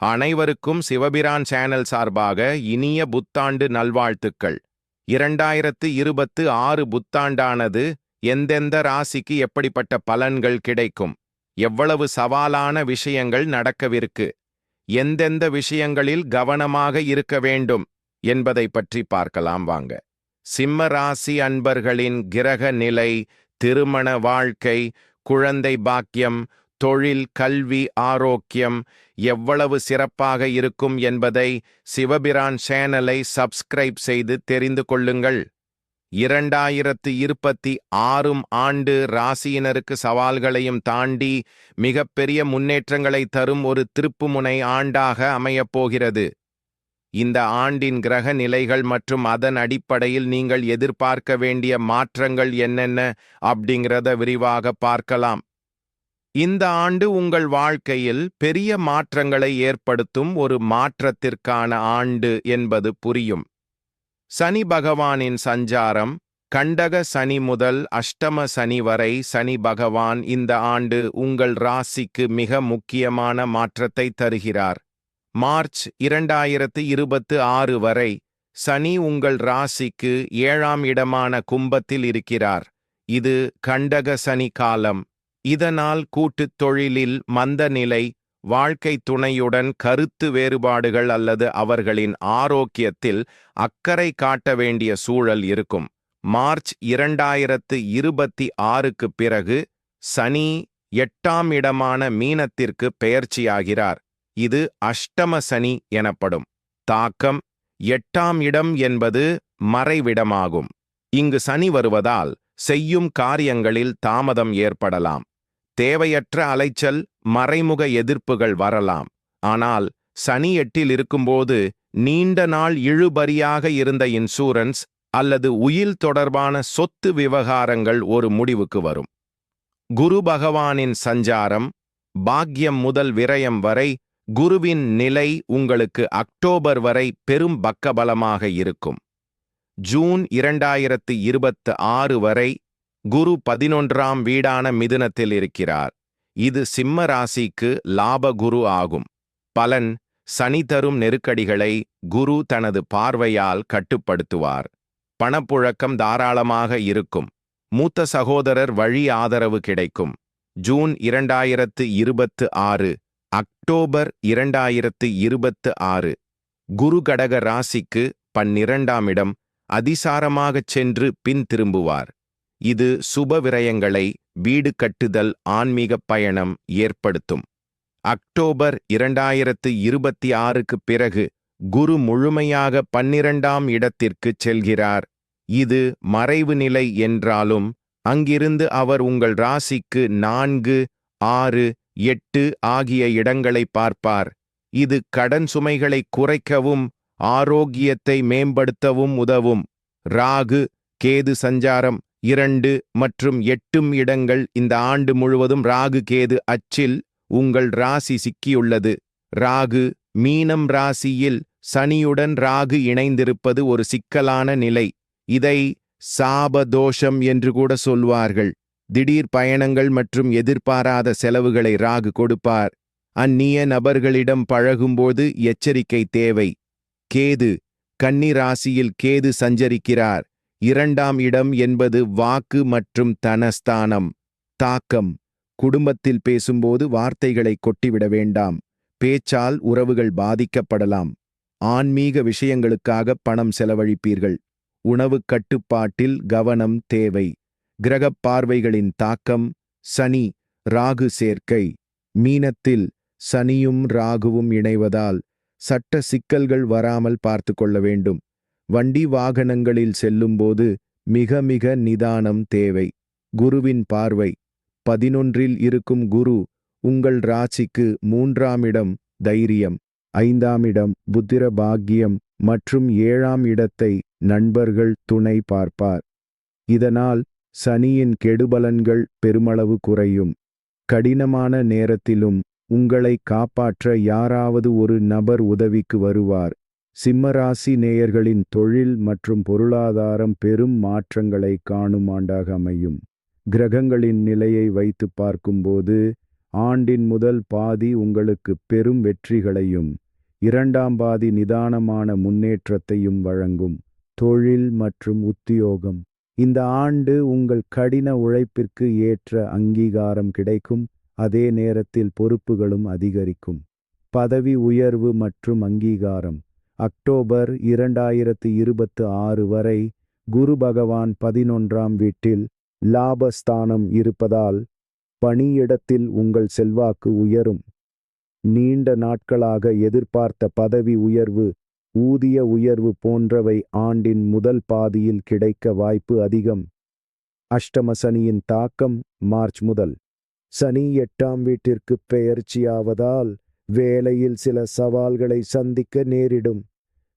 அனைவருக்கும் சிவபிரான் சேனல் சார்பாக இனிய புத்தாண்டு நல்வாழ்த்துக்கள். இரண்டாயிரத்து இருபத்து ஆறு புத்தாண்டானது எந்தெந்த ராசிக்கு எப்படிப்பட்ட பலன்கள் கிடைக்கும்? எவ்வளவு சவாலான விஷயங்கள் நடக்கவிருக்கு? எந்தெந்த விஷயங்களில் கவனமாக இருக்க வேண்டும் என்பதை பற்றி பார்க்கலாம் வாங்க. சிம்ம ராசி அன்பர்களின் கிரக நிலை திருமண வாழ்க்கை குழந்தை பாக்கியம் தொழில் கல்வி ஆரோக்கியம் எவ்வளவு சிறப்பாக இருக்கும் என்பதை சிவபிரான் சேனலை சப்ஸ்கிரைப் செய்து தெரிந்து கொள்ளுங்கள். இரண்டாயிரத்து இருபத்தி ஆறும் ஆண்டு ராசியினருக்கு சவால்களையும் தாண்டி மிகப்பெரிய முன்னேற்றங்களை தரும் ஒரு திருப்புமுனை ஆண்டாக அமையப்போகிறது இந்த ஆண்டின் கிரக நிலைகள் மற்றும் அதன் அடிப்படையில் நீங்கள் எதிர்பார்க்க வேண்டிய மாற்றங்கள் என்னென்ன அப்படிங்கிறத விரிவாக பார்க்கலாம். இந்த ஆண்டு உங்கள் வாழ்க்கையில் பெரிய மாற்றங்களை ஏற்படுத்தும் ஒரு மாற்றத்திற்கான ஆண்டு என்பது புரியும். சனி பகவானின் சஞ்சாரம் கண்டக சனி முதல் அஷ்டம சனி வரை சனி பகவான் இந்த ஆண்டு உங்கள் ராசிக்கு மிக முக்கியமான மாற்றத்தை தருகிறார். மார்ச் இரண்டாயிரத்து இருபத்து ஆறு வரை சனி உங்கள் ராசிக்கு ஏழாம் இடமான கும்பத்தில் இருக்கிறார். இது கண்டக சனி காலம். இதனால் கூட்டுத் தொழிலில் மந்த நிலை வாழ்க்கை துணையுடன் கருத்து வேறுபாடுகள் அல்லது அவர்களின் ஆரோக்கியத்தில் அக்கறை காட்ட வேண்டிய சூழல் இருக்கும். மார்ச் இரண்டாயிரத்து இருபத்தி ஆறுக்கு பிறகு சனி எட்டாம் இடமான மீனத்திற்கு பெயர்ச்சியாகிறார். இது அஷ்டம சனி எனப்படும். தாக்கம் எட்டாம் இடம் என்பது மறைவிடமாகும். இங்கு சனி வருவதால் செய்யும் காரியங்களில் தாமதம் ஏற்படலாம். தேவையற்ற அலைச்சல் மறைமுக எதிர்ப்புகள் வரலாம். ஆனால் சனி எட்டில் இருக்கும்போது நீண்ட நாள் இழுபறியாக இருந்த இன்சூரன்ஸ் அல்லது உயில் தொடர்பான சொத்து விவகாரங்கள் ஒரு முடிவுக்கு வரும். குரு பகவானின் சஞ்சாரம் பாக்யம் முதல் விரயம் வரை குருவின் நிலை உங்களுக்கு அக்டோபர் வரை பெரும் பக்கபலமாக இருக்கும். ஜூன் இரண்டாயிரத்து இருபத்து ஆறு வரை குரு பதினொன்றாம் வீடான மிதுனத்தில் இருக்கிறார். இது சிம்ம ராசிக்கு லாப குரு ஆகும். பலன் சனி தரும் நெருக்கடிகளை குரு தனது பார்வையால் கட்டுப்படுத்துவார். பணப்புழக்கம் தாராளமாக இருக்கும். மூத்த சகோதரர் வழி ஆதரவு கிடைக்கும். ஜூன் இரண்டாயிரத்து இருபத்து ஆறு அக்டோபர் இரண்டாயிரத்து இருபத்து ஆறு. குரு கடக ராசிக்கு பன்னிரண்டாம் இடம் அதிசாரமாகச் சென்று பின் திரும்புவார். இது சுப விரயங்களை வீடு கட்டுதல் ஆன்மீகப் பயணம் ஏற்படுத்தும். அக்டோபர் இரண்டாயிரத்து இருபத்தி ஆறுக்கு பிறகு குரு முழுமையாக பன்னிரண்டாம் இடத்திற்குச் செல்கிறார். இது மறைவு நிலை என்றாலும் அங்கிருந்து அவர் உங்கள் ராசிக்கு நான்கு ஆறு எட்டு ஆகிய இடங்களை பார்ப்பார். இது கடன் சுமைகளை குறைக்கவும் ஆரோக்கியத்தை மேம்படுத்தவும் உதவும். ராகு கேது சஞ்சாரம் இரண்டு மற்றும் எட்டும் இடங்கள் இந்த ஆண்டு முழுவதும் ராகு கேது அச்சில் உங்கள் ராசி சிக்கியுள்ளது. ராகு மீனம் ராசியில் சனியுடன் ராகு இணைந்திருப்பது ஒரு சிக்கலான நிலை. இதை சாபதோஷம் என்று கூட சொல்வார்கள். திடீர் பயணங்கள் மற்றும் எதிர்பாராத செலவுகளை ராகு கொடுப்பார். அந்நிய நபர்களிடம் பழகும்போது எச்சரிக்கை தேவை. கேது கன்னி ராசியில் கேது சஞ்சரிக்கிறார். இரண்டாம் இடம் என்பது வாக்கு மற்றும் தனஸ்தானம் தாக்கம். குடும்பத்தில் பேசும்போது வார்த்தைகளை கொட்டிவிட வேண்டாம். பேச்சால் உறவுகள் பாதிக்கப்படலாம். ஆன்மீக விஷயங்களுக்காக பணம் செலவழிப்பீர்கள். உணவு கட்டுப்பாட்டில் கவனம் தேவை. கிரகப் பார்வைகளின் தாக்கம் சனி ராகு சேர்க்கை. மீனத்தில் சனியும் ராகுவும் இணைவதால் சட்ட சிக்கல்கள் வராமல் பார்த்து கொள்ள வேண்டும். வண்டி வாகனங்களில் செல்லும்போது மிக மிக நிதானம் தேவை. குருவின் பார்வை. பதினொன்றில் இருக்கும் குரு உங்கள் ராசிக்கு மூன்றாம் இடம் தைரியம். ஐந்தாம் இடம் புத்திர பாக்கியம் மற்றும் ஏழாம் இடத்தை நண்பர்கள் துணை பார்ப்பார். இதனால் சனியின் கெடுபலன்கள் பெருமளவு குறையும். கடினமான நேரத்திலும் உங்களை காப்பாற்ற யாராவது ஒரு நபர் உதவிக்கு வருவார். சிம்மராசி நேயர்களின் தொழில் மற்றும் பொருளாதாரம் பெரும் மாற்றங்களை காணும் ஆண்டாக அமையும். கிரகங்களின் நிலையை வைத்து பார்க்கும்போது ஆண்டின் முதல் பாதி உங்களுக்கு பெரும் வெற்றிகளையும் இரண்டாம் பாதி நிதானமான முன்னேற்றத்தையும் வழங்கும். தொழில் மற்றும் உத்தியோகம். இந்த ஆண்டு உங்கள் கடின உழைப்பிற்கு ஏற்ற அங்கீகாரம் கிடைக்கும் அதே நேரத்தில் பொறுப்புகளும் அதிகரிக்கும். பதவி உயர்வு மற்றும் அங்கீகாரம். அக்டோபர் இரண்டாயிரத்து இருபத்து ஆறு வரை குரு பகவான் பதினொன்றாம் வீட்டில் லாபஸ்தானம் இருப்பதால் பணியிடத்தில் உங்கள் செல்வாக்கு உயரும். நீண்ட நாட்களாக எதிர்பார்த்த பதவி உயர்வு ஊதிய உயர்வு போன்றவை ஆண்டின் முதல் பாதியில் கிடைக்க வாய்ப்பு அதிகம். அஷ்டம சனியின் தாக்கம் மார்ச் முதல். சனி எட்டாம் வீட்டிற்கு பெயர்ச்சியாவதால் வேலையில் சில சவால்களை சந்திக்க நேரிடும்.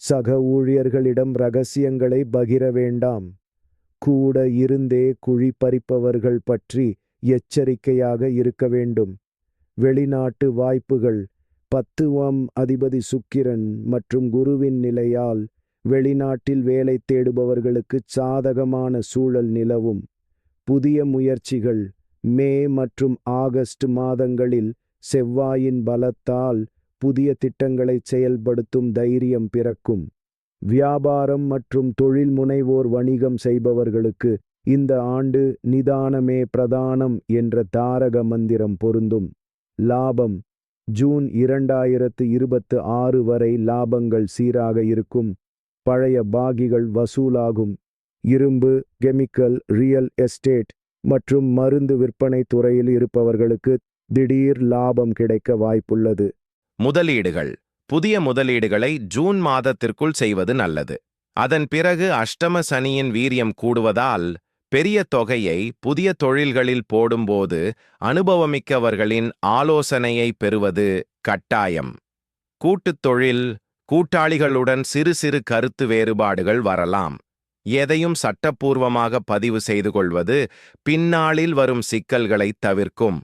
சக ஊழியர்களிடம் ரகசியங்களை பகிர வேண்டாம். கூட இருந்தே குழி பறிப்பவர்கள் பற்றி எச்சரிக்கையாக இருக்க வேண்டும். வெளிநாட்டு வாய்ப்புகள். பத்துவம் அதிபதி சுக்கிரன் மற்றும் குருவின் நிலையால் வெளிநாட்டில் வேலை தேடுபவர்களுக்கு சாதகமான சூழல் நிலவும். புதிய முயற்சிகள். மே மற்றும் ஆகஸ்ட் மாதங்களில் செவ்வாயின் பலத்தால் புதிய திட்டங்களை செயல்படுத்தும் தைரியம் பிறக்கும். வியாபாரம் மற்றும் தொழில் முனைவோர் வணிகம் செய்பவர்களுக்கு இந்த ஆண்டு நிதானமே பிரதானம் என்ற தாரக மந்திரம் பொருந்தும். லாபம். ஜூன் இரண்டாயிரத்து இருபத்து ஆறு வரை லாபங்கள் சீராக இருக்கும். பழைய பாகிகள் வசூலாகும். இரும்பு கெமிக்கல் ரியல் எஸ்டேட் மற்றும் மருந்து விற்பனை துறையில் இருப்பவர்களுக்கு திடீர் லாபம் கிடைக்க வாய்ப்புள்ளது. முதலீடுகள். புதிய முதலீடுகளை ஜூன் மாதத்திற்குள் செய்வது நல்லது. அதன் பிறகு அஷ்டம சனியின் வீரியம் கூடுவதால் பெரிய தொகையை புதிய தொழில்களில் போடும்போது அனுபவமிக்கவர்களின் ஆலோசனையை பெறுவது கட்டாயம். கூட்டுத் தொழில் கூட்டாளிகளுடன் சிறு சிறு கருத்து வேறுபாடுகள் வரலாம். எதையும் சட்டப்பூர்வமாக பதிவு செய்து கொள்வது பின்னாளில் வரும் சிக்கல்களை தவிர்க்கும்.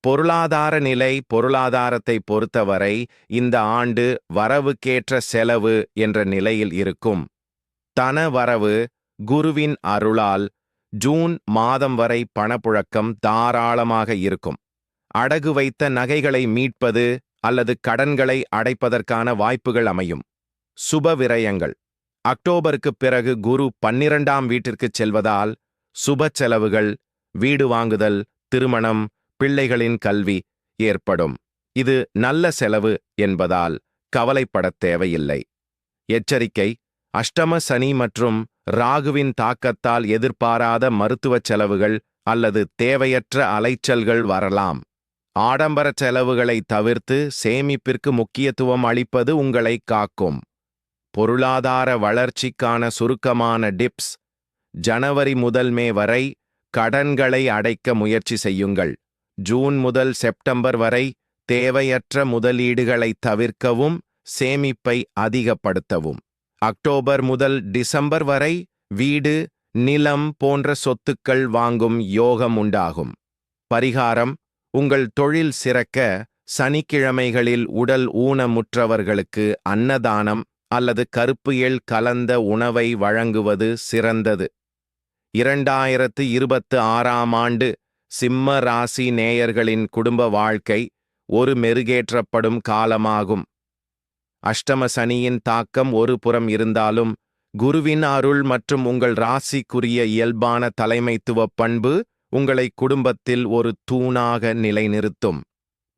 பொருளாதார நிலை பொருளாதாரத்தை பொறுத்தவரை இந்த ஆண்டு வரவுக்கேற்ற செலவு என்ற நிலையில் இருக்கும். தன வரவு குருவின் அருளால் ஜூன் மாதம் வரை பணப்புழக்கம் தாராளமாக இருக்கும். அடகு வைத்த நகைகளை மீட்பது அல்லது கடன்களை அடைப்பதற்கான வாய்ப்புகள் அமையும். சுப விரயங்கள். அக்டோபருக்குப் பிறகு குரு பன்னிரண்டாம் வீட்டிற்குச் செல்வதால் சுப செலவுகள் வீடு வாங்குதல் திருமணம் பிள்ளைகளின் கல்வி ஏற்படும். இது நல்ல செலவு என்பதால் கவலைப்படத் தேவையில்லை. எச்சரிக்கை அஷ்டம சனி மற்றும் ராகுவின் தாக்கத்தால் எதிர்பாராத மருத்துவச் செலவுகள் அல்லது தேவையற்ற அலைச்சல்கள் வரலாம். ஆடம்பர செலவுகளை தவிர்த்து சேமிப்பிற்கு முக்கியத்துவம் அளிப்பது உங்களை காக்கும். பொருளாதார வளர்ச்சிக்கான சுருக்கமான டிப்ஸ் ஜனவரி முதல் மே வரை கடன்களை அடைக்க முயற்சி செய்யுங்கள். ஜூன் முதல் செப்டம்பர் வரை தேவையற்ற முதலீடுகளை தவிர்க்கவும் சேமிப்பை அதிகப்படுத்தவும். அக்டோபர் முதல் டிசம்பர் வரை வீடு நிலம் போன்ற சொத்துக்கள் வாங்கும் யோகம் உண்டாகும். பரிகாரம் உங்கள் தொழில் சிறக்க சனிக்கிழமைகளில் உடல் ஊனமுற்றவர்களுக்கு அன்னதானம் அல்லது கருப்பு எள் கலந்த உணவை வழங்குவது சிறந்தது. இரண்டாயிரத்து இருபத்து ஆறாம் ஆண்டு சிம்ம ராசி நேயர்களின் குடும்ப வாழ்க்கை ஒரு மெருகேற்றப்படும் காலமாகும். அஷ்டம சனியின் தாக்கம் ஒரு புறம் இருந்தாலும் குருவின் அருள் மற்றும் உங்கள் ராசிக்குரிய இயல்பான தலைமைத்துவ பண்பு உங்களை குடும்பத்தில் ஒரு தூணாக நிலைநிறுத்தும்.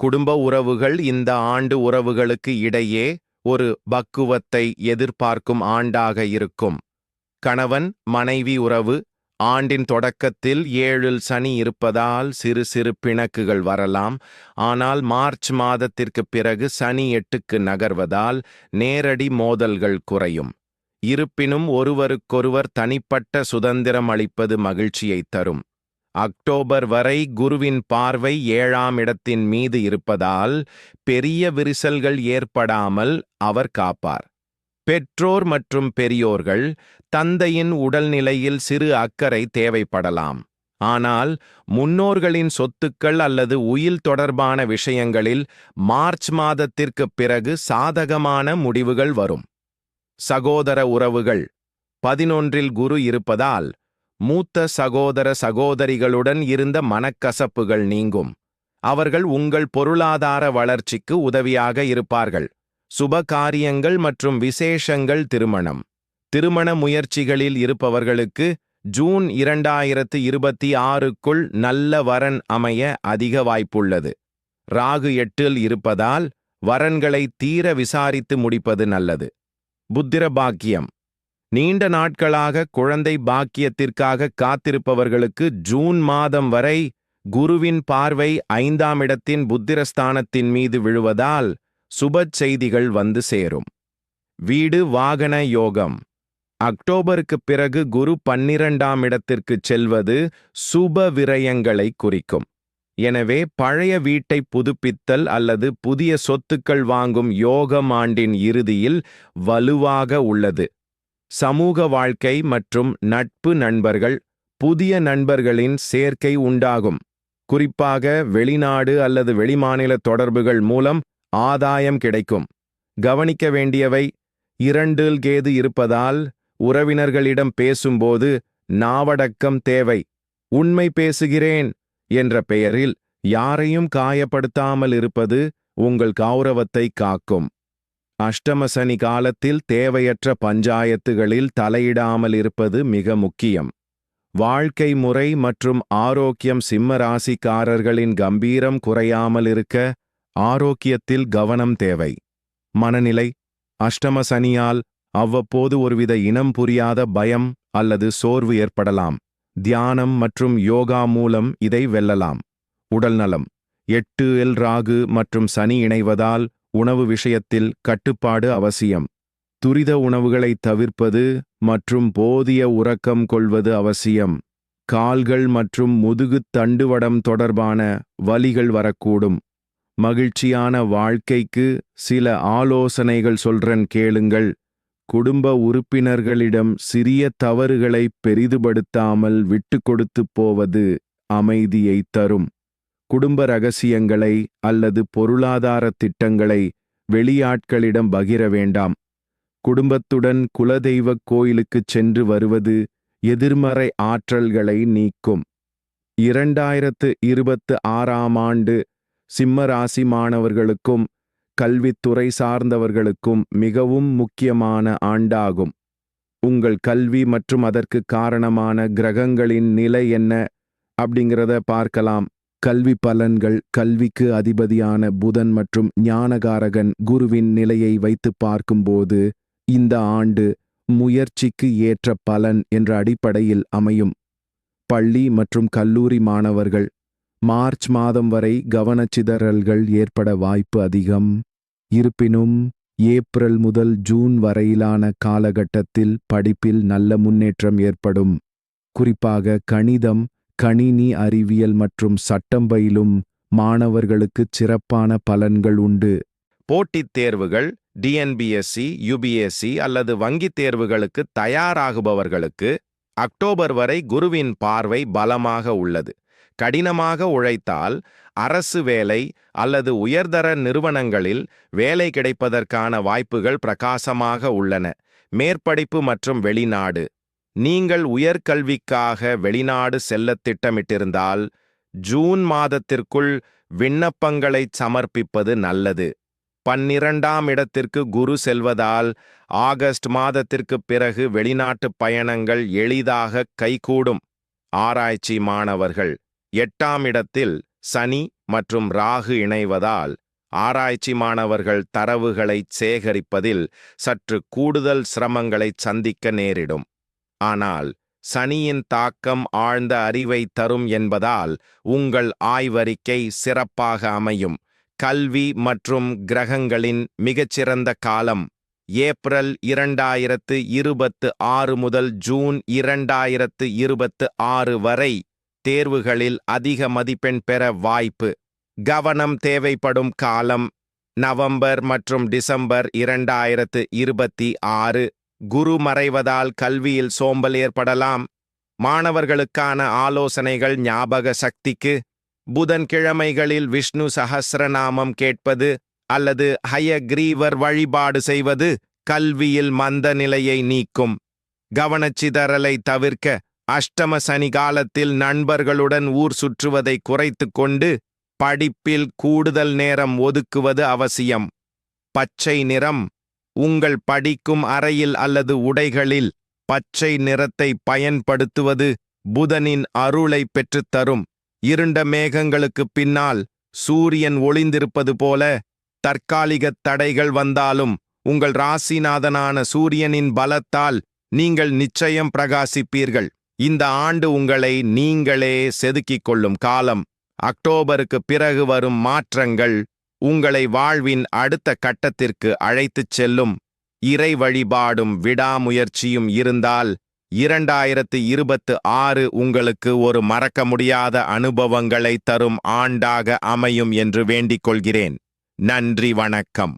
குடும்ப உறவுகள் இந்த ஆண்டு உறவுகளுக்கு இடையே ஒரு பக்குவத்தை எதிர்பார்க்கும் ஆண்டாக இருக்கும். கணவன் மனைவி உறவு ஆண்டின் தொடக்கத்தில் ஏழில் சனி இருப்பதால் சிறு சிறு பிணக்குகள் வரலாம். ஆனால் மார்ச் மாதத்திற்கு பிறகு சனி எட்டுக்கு நகர்வதால் நேரடி மோதல்கள் குறையும். இருப்பினும் ஒருவருக்கொருவர் தனிப்பட்ட சுதந்திரம் அளிப்பது மகிழ்ச்சியைத் தரும். அக்டோபர் வரை குருவின் பார்வை ஏழாம் இடத்தின் மீது இருப்பதால் பெரிய விரிசல்கள் ஏற்படாமல் அவர் காப்பார். பெற்றோர் மற்றும் பெரியோர்கள் தந்தையின் உடல்நிலையில் சிறு அக்கறை தேவைப்படலாம். ஆனால் முன்னோர்களின் சொத்துக்கள் அல்லது உயில் தொடர்பான விஷயங்களில் மார்ச் மாதத்திற்குப் பிறகு சாதகமான முடிவுகள் வரும். சகோதர உறவுகள். பதினொன்றில் குரு இருப்பதால் மூத்த சகோதர சகோதரிகளுடன் இருந்த மனக்கசப்புகள் நீங்கும். அவர்கள் உங்கள் பொருளாதார வளர்ச்சிக்கு உதவியாக இருப்பார்கள். சுப காரியங்கள் மற்றும் விசேஷங்கள் திருமணம். திருமண முயற்சிகளில் இருப்பவர்களுக்கு ஜூன் இரண்டாயிரத்து இருபத்தி ஆறுக்குள் நல்ல வரன் அமைய அதிக வாய்ப்புள்ளது. ராகு எட்டில் இருப்பதால் வரன்களை தீர விசாரித்து முடிப்பது நல்லது. புத்திர பாக்கியம். நீண்ட நாட்களாக குழந்தை பாக்கியத்திற்காக காத்திருப்பவர்களுக்கு ஜூன் மாதம் வரை குருவின் பார்வை ஐந்தாம் இடத்தின் புத்திரஸ்தானத்தின் மீது விழுவதால் சுப செய்திகள் வந்து சேரும். வீடு வாகன யோகம். அக்டோபருக்குப் பிறகு குரு பன்னிரண்டாம் இடத்திற்குச் செல்வது சுப விரயங்களை குறிக்கும். எனவே பழைய வீட்டை புதுப்பித்தல் அல்லது புதிய சொத்துக்கள் வாங்கும் யோகம் ஆண்டின் இறுதியில் வலுவாக உள்ளது. சமூக வாழ்க்கை மற்றும் நட்பு நண்பர்கள் புதிய நண்பர்களின் சேர்க்கை உண்டாகும். குறிப்பாக வெளிநாடு அல்லது வெளிமாநில தொடர்புகள் மூலம் ஆதாயம் கிடைக்கும். கவனிக்க வேண்டியவை இரண்டில் கேது இருப்பதால் உறவினர்களிடம் பேசும்போது நாவடக்கம் தேவை. உண்மை பேசுகிறேன் என்ற பெயரில் யாரையும் காயப்படுத்தாமல் இருப்பது உங்கள் கௌரவத்தை காக்கும். அஷ்டம சனி காலத்தில் தேவையற்ற பஞ்சாயத்துகளில் தலையிடாமல் இருப்பது மிக முக்கியம். வாழ்க்கை முறை மற்றும் ஆரோக்கியம் சிம்ம ராசிக்காரர்களின் கம்பீரம் குறையாமல் இருக்க ஆரோக்கியத்தில் கவனம் தேவை. மனநிலை அஷ்டம சனியால் அவ்வப்போது ஒருவித இனம் புரியாத பயம் அல்லது சோர்வு ஏற்படலாம். தியானம் மற்றும் யோகா மூலம் இதை வெல்லலாம். உடல்நலம் எட்டு எல் ராகு மற்றும் சனி இணைவதால் உணவு விஷயத்தில் கட்டுப்பாடு அவசியம். துரித உணவுகளை தவிர்ப்பது மற்றும் போதிய உறக்கம் கொள்வது அவசியம். கால்கள் மற்றும் முதுகுத் தண்டுவடம் தொடர்பான வலிகள் வரக்கூடும். மகிழ்ச்சியான வாழ்க்கைக்கு சில ஆலோசனைகள் சொல்றன் கேளுங்கள். குடும்ப உறுப்பினர்களிடம் சிறிய தவறுகளை பெரிதுபடுத்தாமல் விட்டு கொடுத்து போவது அமைதியை தரும். குடும்ப ரகசியங்களை அல்லது பொருளாதார திட்டங்களை வெளியாட்களிடம் பகிர வேண்டாம். குடும்பத்துடன் குலதெய்வக் கோயிலுக்குச் சென்று வருவது எதிர்மறை ஆற்றல்களை நீக்கும். இரண்டாயிரத்து இருபத்து ஆறாம் ஆண்டு சிம்ம ராசி மாணவர்களுக்கும் கல்வித்துறை சார்ந்தவர்களுக்கும் மிகவும் முக்கியமான ஆண்டாகும். உங்கள் கல்வி மற்றும் அதற்கு காரணமான கிரகங்களின் நிலை என்ன? அப்படிங்கிறத பார்க்கலாம். கல்வி பலன்கள் கல்விக்கு அதிபதியான புதன் மற்றும் ஞானகாரகன் குருவின் நிலையை வைத்து பார்க்கும்போது இந்த ஆண்டு முயற்சிக்கு ஏற்ற பலன் என்ற அடிப்படையில் அமையும். பள்ளி மற்றும் கல்லூரி மாணவர்கள் மார்ச் மாதம் வரை கவனச்சிதறல்கள் ஏற்பட வாய்ப்பு அதிகம். இருப்பினும் ஏப்ரல் முதல் ஜூன் வரையிலான காலகட்டத்தில் படிப்பில் நல்ல முன்னேற்றம் ஏற்படும். குறிப்பாக கணிதம் கணினி அறிவியல் மற்றும் சட்டம் பயிலும் மாணவர்களுக்கு சிறப்பான பலன்கள் உண்டு. போட்டித் தேர்வுகள் டிஎன்பிஎஸ்சி யுபிஎஸ்சி அல்லது வங்கித் தேர்வுகளுக்கு தயாராகுபவர்களுக்கு அக்டோபர் வரை குருவின் பார்வை பலமாக உள்ளது. கடினமாக உழைத்தால் அரசு வேலை அல்லது உயர்தர நிறுவனங்களில் வேலை கிடைப்பதற்கான வாய்ப்புகள் பிரகாசமாக உள்ளன. மேற்படிப்பு மற்றும் வெளிநாடு. நீங்கள் உயர்கல்விக்காக வெளிநாடு செல்லத் திட்டமிட்டிருந்தால் ஜூன் மாதத்திற்குள் விண்ணப்பங்களைச் சமர்ப்பிப்பது நல்லது. பன்னிரண்டாம் இடத்திற்கு குரு செல்வதால் ஆகஸ்ட் மாதத்திற்குப் பிறகு வெளிநாட்டுப் பயணங்கள் எளிதாக கைகூடும். ஆராய்ச்சி மாணவர்கள். எட்டாம் இடத்தில் சனி மற்றும் ராகு இணைவதால் ஆராய்ச்சி மாணவர்கள் தரவுகளைச் சேகரிப்பதில் சற்று கூடுதல் சிரமங்களைச் சந்திக்க நேரிடும். ஆனால் சனியின் தாக்கம் ஆழ்ந்த அறிவை தரும் என்பதால் உங்கள் ஆய்வறிக்கை சிறப்பாக அமையும். கல்வி மற்றும் கிரகங்களின் மிகச்சிறந்த காலம் ஏப்ரல் இரண்டாயிரத்து இருபத்து ஆறு முதல் ஜூன் இரண்டாயிரத்து இருபத்து ஆறு வரை தேர்வுகளில் அதிக மதிப்பெண் பெற வாய்ப்பு. கவனம் தேவைப்படும் காலம் நவம்பர் மற்றும் டிசம்பர் இரண்டாயிரத்து இருபத்தி ஆறு. குரு மறைவதால் கல்வியில் சோம்பல் ஏற்படலாம். மாணவர்களுக்கான ஆலோசனைகள் ஞாபக சக்திக்கு. புதன்கிழமைகளில் விஷ்ணு சஹஸ்ரநாமம் கேட்பது அல்லது ஹயக்ரீவர் வழிபாடு செய்வது கல்வியில் மந்த நிலையை நீக்கும். கவனச்சிதறலை தவிர்க்க அஷ்டம சனி காலத்தில் நண்பர்களுடன் ஊர் சுற்றுவதை குறைத்துக் கொண்டு படிப்பில் கூடுதல் நேரம் ஒதுக்குவது அவசியம். பச்சை நிறம் உங்கள் படிக்கும் அறையில் அல்லது உடைகளில் பச்சை நிறத்தை பயன்படுத்துவது புதனின் அருளை பெற்றுத்தரும் இருண்ட மேகங்களுக்குப் பின்னால் சூரியன் ஒளிந்திருப்பது போல தற்காலிகத் தடைகள் வந்தாலும் உங்கள் ராசிநாதனான சூரியனின் பலத்தால் நீங்கள் நிச்சயம் பிரகாசிப்பீர்கள். இந்த ஆண்டு உங்களை நீங்களே செதுக்கிக் கொள்ளும் காலம். அக்டோபருக்கு பிறகு வரும் மாற்றங்கள் உங்களை வாழ்வின் அடுத்த கட்டத்திற்கு அழைத்துச் செல்லும். இறை வழிபாடும் விடாமுயற்சியும் இருந்தால் இரண்டாயிரத்து இருபத்து ஆறு உங்களுக்கு ஒரு மறக்க முடியாத அனுபவங்களை தரும் ஆண்டாக அமையும் என்று வேண்டிக் கொள்கிறேன். நன்றி வணக்கம்.